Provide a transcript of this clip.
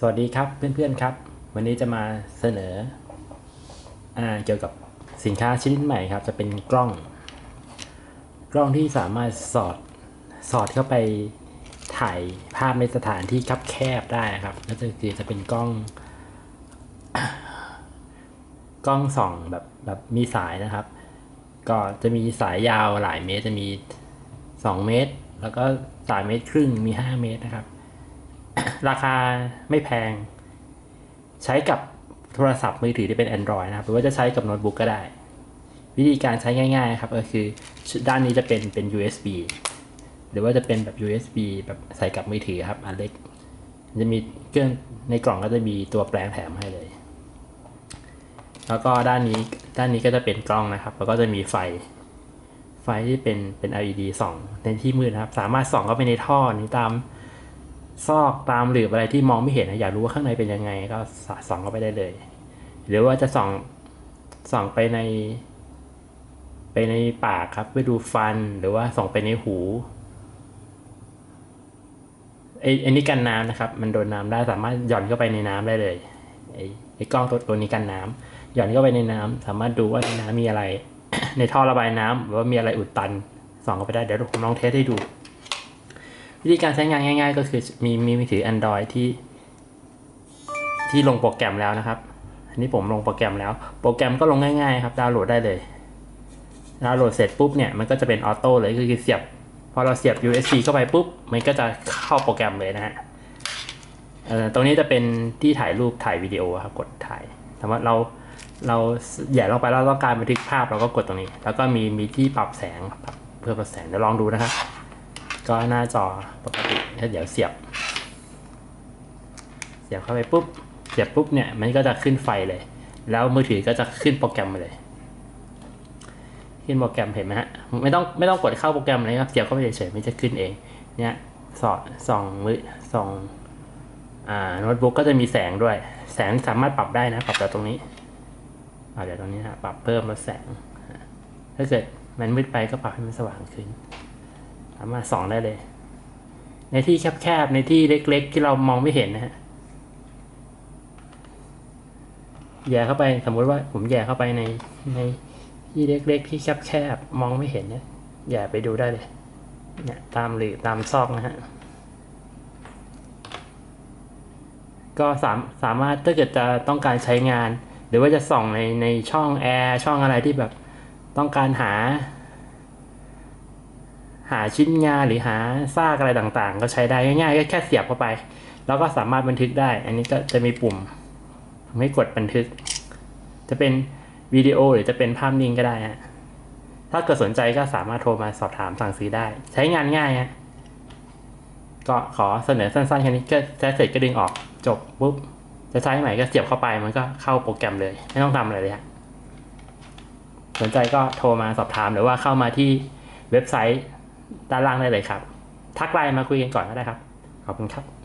สวัสดีครับเพื่อนๆครับ วันนี้จะมาเสนออเกี่ยวกับสินค้าชนิดใหม่ครับ จะเป็นกล้อง กล้องที่สามารถสอดสอดเข้าไปถ่ายภาพในสถานที่คับแคบได้ครับก็จะคือจะเป็นกล้อง กล้องส่องแบบแบบมีสายนะครับ ก็จะมีสายยาวหลายเมตรจะมี 2 เมตร แล้วก็3เมตรครึ่งมี 5 เมตรนะครับ ราคาไม่แพง ใช้กับโทรศัพท์มือถือที่เป็น Android นะครับ หรือว่าจะใช้กับโน้ตบุ๊กก็ได้ วิธีการใช้ง่ายๆครับก็คือด้านนี้จะเป็นเป็น USB หรือว่าจะเป็นแบบ USB แบบใส่กับมือถือครับ อันเล็ก จะมีเครื่องในกล่องก็จะมีตัวแปลงแถมให้เลย แล้วก็ด้านนี้ด้านนี้ก็จะเป็นกล้องนะครับ แล้วก็จะมีไฟ ไฟที่เป็นเป็น LED ส่องในที่มืดนะครับ สามารถส่องเข้าไปในท่อนี้ตาม ซอกตามหลืบอะไรที่มองไม่เห็นนะอยากรู้ว่าข้างในเป็นยังไง ก็สส่องเข้าไปได้เลย หรือว่าจะส่องส่องไปใน ไปในปากครับเพื่อดูฟันหรือว่าส่องไปในหูไอ้ไอ้นี่กันน้ำนะครับ มันโดนน้ำได้สามารถหย่อนเข้าไปในน้ำได้เลยไอ้ไอ้กล้องตัวตัวนี้กันน้ำหย่อนเข้าไปในน้ำสามารถดูว่าในน้ำมีอะไร ในท่อระบายน้ำหรือว่ามีอะไรอุดตันส่องเข้าไปได้เดี๋ยวผมลองเทสให้ดู วิธีการใช้งานง่าย ๆ ก็คือมีมีมือถือ Android ที่ ที่ลงโปรแกรมแล้วนะครับ อันนี้ผมลงโปรแกรมแล้ว โปรแกรมก็ลงง่ายๆครับดาวน์โหลดได้เลยดาวน์โหลดเสร็จปุ๊บเนี่ยมันก็จะเป็นออโต้เลยก็คือเสียบพอเราเสียบ USB เข้าไปปุ๊บมันก็จะเข้าโปรแกรมเลยนะฮะตรงนี้จะเป็นที่ถ่ายรูปถ่ายวิดีโอครับกดถ่ายสมมติเราเราแหย่ลงไปแล้วต้องการบันทึกภาพเราก็กดตรงนี้ แล้วก็มีมีที่ปรับแสงปรับเพื่อปรับแสงเดี๋ยวลองดูนะครับ ก็หน้าจอปกติแล้วเดี๋ยวเสียบ เสียบเข้าไปปุ๊บ เสียบปุ๊บเนี่ยมันก็จะขึ้นไฟเลย แล้วมือถือก็จะขึ้นโปรแกรมมาเลย ขึ้นโปรแกรมเห็นไหมฮะไม่ต้องไม่ต้องกดเข้าโปรแกรมเลยครับเสียบเข้าไปเฉยๆมันจะขึ้นเอง เนี่ยสอดส่องมือส่องอ่าโน้ตบุ๊กก็จะมีแสงด้วย แสงสามารถปรับได้นะปรับจากตรงนี้อ่าเดี๋ยวตรงนี้นะปรับเพิ่มมาแสงถ้าเกิดมันมืดไปก็ปรับให้มันสว่างขึ้น สามารถส่องได้เลย ในที่แคบๆ ในที่เล็กๆ ที่เรามองไม่เห็นนะฮะแย่เข้าไปสมมุติว่าผมแย่เข้าไปในในที่เล็กๆ ที่แคบๆ มองไม่เห็นเนี่ยแย่ไปดูได้เลยเนี่ยตามหรือตามซอกนะฮะก็สามสามารถถ้าเกิดจะต้องการใช้งาน หรือว่าจะส่องในในช่องแอร์ช่องอะไรที่แบบต้องการหา หาชิ้นงานหรือหาซากอะไรต่างๆ ก็ใช้ได้ง่ายๆก็แค่เสียบเข้าไป แล้วก็สามารถบันทึกได้ อันนี้ก็จะมีปุ่มให้กดบันทึก จะเป็นวิดีโอหรือจะเป็นภาพนิ่งก็ได้ฮะถ้าเกิดสนใจก็สามารถโทรมาสอบถามสั่งซื้อได้ ใช้งานง่ายฮะก็ขอเสนอสั้นๆแค่นี้ก็ใช้เสร็จก็ดึงออกจบปุ๊บจะใช้ใหม่ก็เสียบเข้าไปมันก็เข้าโปรแกรมเลย ไม่ต้องทำอะไรเลยฮะสนใจก็โทรมาสอบถามหรือว่าเข้ามาที่เว็บไซต์ ด้านล่างได้เลยครับ ทักไลน์มาคุยกันก่อนก็ได้ครับ ขอบคุณครับ